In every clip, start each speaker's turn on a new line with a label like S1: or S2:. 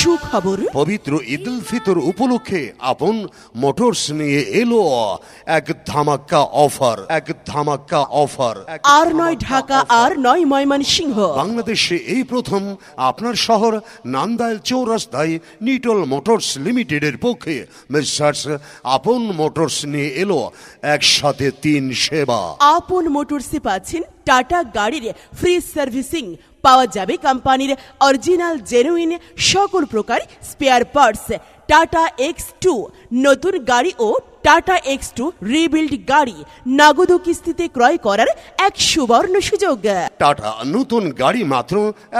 S1: সুখবর?
S2: পবিত্র ঈদ উল ফিতর উপলক্ষে আপন মোটরস নিয়ে এলো এক ধামাক্কা অফার এক ধামাক্কা অফার
S1: আর নয় ঢাকা আর নয় ময়মনসিংহ।
S2: বাংলাদেশে এই প্রথম আপনার শহর নান্দাইল চৌরাস্তায় নিটল মোটরস লিমিটেডের পক্ষে মিস্টার্স আপন মোটরস নিয়ে এলো একসাথে তিন সেবা।
S1: আপন মোটরসে পাচ্ছেন টাটা গাড়ির ফ্রি সার্ভিসিং পাওয়া যাবে কোম্পানির অরিজিনাল জেনুইন সকল প্রকার spare parts Tata X two নতুন গাড়ি ও টাটা এক্স টু রিবিল্ড গাড়ি নাগদ কিস্তিতে ক্রয় করার এক সুবর্ণ সুযোগ।
S2: টাটা, নতুন গাড়ি মাত্র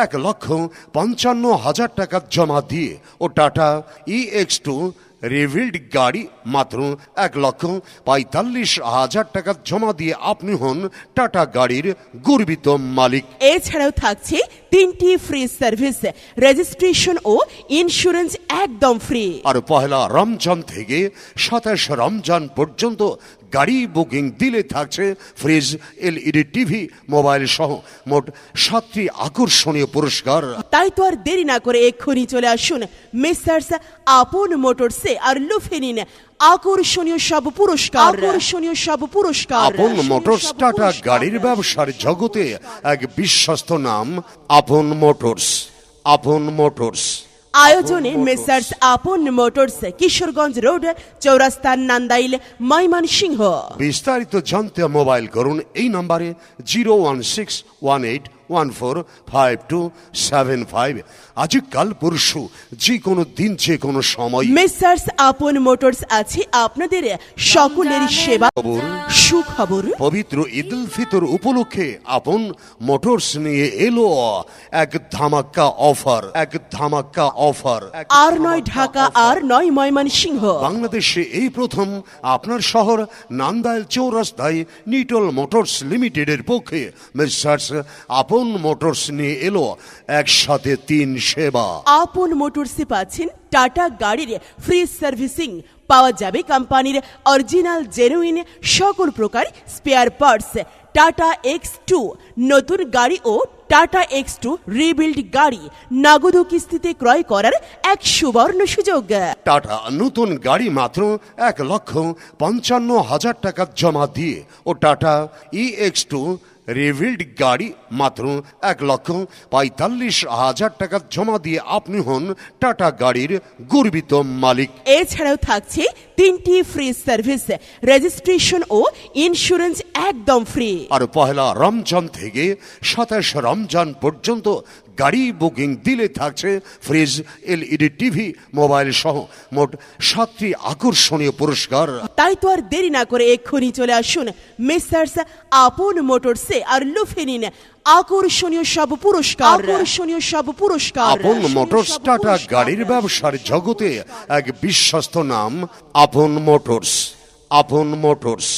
S2: এক লক্ষ পঞ্চান্ন হাজার টাকা জমা দিয়ে ও Tata E X two rebuild গাড়ি মাত্র এক লক্ষ পঁয়তাল্লিশ হাজার টাকা জমা দিয়ে আপনি হন টাটা গাড়ির গর্বিত মালিক।
S1: এছাড়াও থাকছে তিনটি ফ্রি সার্ভিস রেজিস্ট্রেশন ও ইন্স্যুরেন্স একদম ফ্রি
S2: আর পহেলা রমজান থেকে সাতাশ রমজান পর্যন্ত গাড়ি বুকিং দিলে থাকছে ফ্রিজ এলইডি টিভি মোবাইল সহ মোট সাতটি আকর্ষণীয় পুরস্কার।
S1: তাই তো আর দেরি না করে এক্ষুনি চলে আসুন মেসার্স আপন মোটরসে আর লুফে নিন আকর্ষণীয় সব পুরস্কার। আকর্ষণীয় সব পুরস্কার।
S2: আপন মোটরস টাটা গাড়ির ব্যবসার জগতে এক বিশ্বস্ত নাম আপন মোটরস। আপন মোটরস।
S1: আয়োজনে Messrs Apon motors Kishoreganj road Chowrasta Nandail Mymensingh.
S2: বিস্তারিত জানতে মোবাইল করুন এই নম্বরে zero one six one eight one four five two seven five আজ কাল পরশু যে কোনো দিন যে কোনো সময়।
S1: মেসার্স আপন মোটরস আছে আপনাদের সকলের সেবা।
S2: খবর।
S1: সুখবর।
S2: পবিত্র ঈদ উল ফিতর উপলক্ষে আপন মোটরস নিয়ে এলো এক ধামাক্কা অফার এক ধামাক্কা অফার
S1: আর নয় ঢাকা আর নয় ময়মনসিংহ।
S2: বাংলাদেশে এই প্রথম আপনার শহর নান্দাইল চৌরাস্তায় নিটল মোটরস লিমিটেডের পক্ষে। মিস্টার্স আপন মোটরস নিয়ে এলো একসাথে তিন সেবা।
S1: আপন মোটরসে পাচ্ছেন টাটা গাড়ির ফ্রি সার্ভিসিং পাওয়া যাবে কোম্পানির অরিজিনাল জেনুইন সকল প্রকার spare parts Tata X two নতুন গাড়ি ও টাটা এক্স টু রিবিল্ড গাড়ি। নগদ কিস্তিতে ক্রয় করার এক সুবর্ণ সুযোগ।
S2: টাটা নতুন গাড়ি মাত্র এক লক্ষ পঞ্চান্ন হাজার টাকা জমা দিয়ে ও Tata E X two rebuild গাড়ি, মাত্র এক লক্ষ পঁয়তাল্লিশ হাজার টাকা জমা দিয়ে আপনি হন টাটা গাড়ির গর্বিত মালিক।
S1: এছাড়াও থাকছে তিনটি ফ্রি সার্ভিস রেজিস্ট্রেশন ও ইন্স্যুরেন্স একদম ফ্রি
S2: আর পহেলা রমজান থেকে সাতাশ রমজান পর্যন্ত গাড়ি বুকিং দিলে থাকছে ফ্রিজ এলইডি টিভি মোবাইল সহ মোট সাতটি আকর্ষণীয় পুরস্কার।
S1: তাই তো আর দেরি না করে এক্ষুনি চলে আসুন মেসার্স আপন মোটরসে আর লুফে নিন আকর্ষণীয় সব পুরস্কার। আকর্ষণীয় সব পুরস্কার।
S2: আপন মোটরস টাটা গাড়ির ব্যবসার জগতে এক বিশ্বস্ত নাম আপন মোটরস। আপন মোটরস।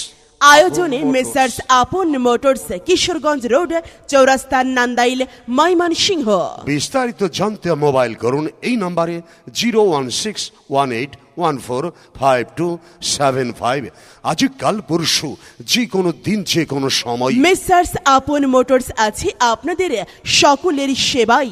S1: আয়োজনে Messrs Apon motors Kishoreganj road Chowrasta Nandail Mymensingh.
S2: বিস্তারিত জানতে মোবাইল করুন এই নম্বরে zero one six one eight one four five two seven five. আজ কাল পরশু যে কোনো দিন যে কোনো সময়
S1: মেসার্স আপন মোটরস আছে আপনাদের সকলের সেবাই।